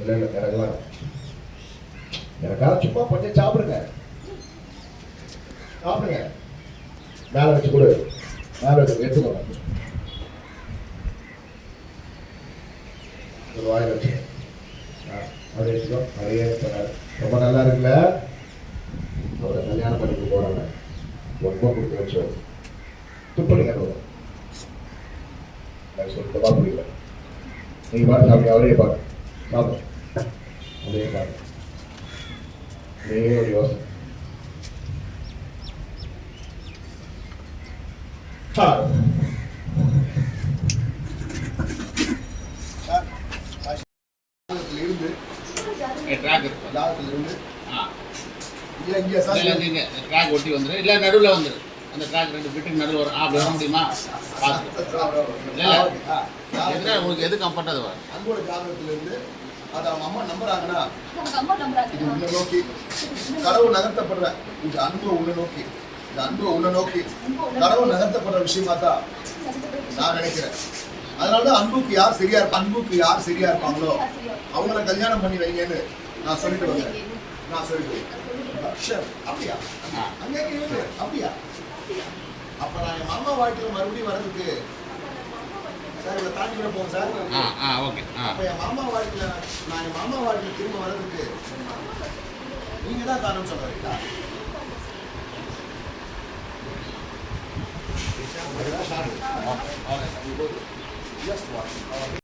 இல்லை இல்லை எனக்கெல்லாம் எனக்காக சும்மா கொஞ்சம் சாப்பிடுங்க. சாப்பிடுங்க. மேலே வச்சு கொடு. மேலே வச்சு எடுத்துக்கோங்க ஒரு வாயில் வச்சு. ஆ அதை எடுத்துக்கோ. நிறைய ரொம்ப நல்லா இருக்குல்ல? அவரை கல்யாணம் பண்ணிக்க போகிறாங்க ரொம்ப கொடுத்து வச்சு துப்படிங்க அதை நான் சொல்லிட்டு தான் புரியல. நீங்கள் பாட்டு சாப்பிட்டு அவரே பாட்டு சாப்பிடும் அதே பாரு அதே ஒரு யோசனை. இருந்து ட்ராக் இருக்கு ஜாதகத்துல இருந்து ஆ இல்ல இங்க சார் இல்லை இங்கே ட்ராக் ஒட்டி வந்துடும் இல்லை நடுவில் வந்துடும் அந்த ட்ராக் ரெண்டு பிட்டுக்கு நடுவில் வரும் ஆ வர முடியுமா பார்த்து உங்களுக்கு எது கம்ஃபர்ட் அது வரும் அன்போட ஜாதகத்துல இருந்து அது அவங்க அம்மா நம்புறாங்கன்னா. இது உன்னை நோக்கி. கடவுள் நகர்த்தப்படுற இந்த அன்பு உன்னை நோக்கி. இந்த அன்பு உன்னை நோக்கி. கடவுள் நகர்த்தப்படுற விஷயமா தான் நான் நினைக்கிறேன். அதனால தான் அன்புக்கு யார் சரியா இருப்பா அன்புக்கு யார் சரியா இருப்பாங்களோ அவங்கள கல்யாணம் பண்ணி வைங்கன்னு நான் சொல்லிட்டு வந்தேன். நான் சொல்லிட்டு வந்தேன். ஷர் அப்படியா? அங்கே. அப்படியா? அப்ப நான் என் மாமா வாழ்க்கையில மறுபடியும் வர்றதுக்கு சார் இதை தாண்டி போங்க சார். ஆ ஆ ஓகே ஆ. அப்ப என் மாமா வாழ்க்கையில நான் என் மாமா வாழ்க்கையில திரும்ப வர்றதுக்கு நீங்க தான் காரணம் சொல்ல வரீங்களா ஓகே one.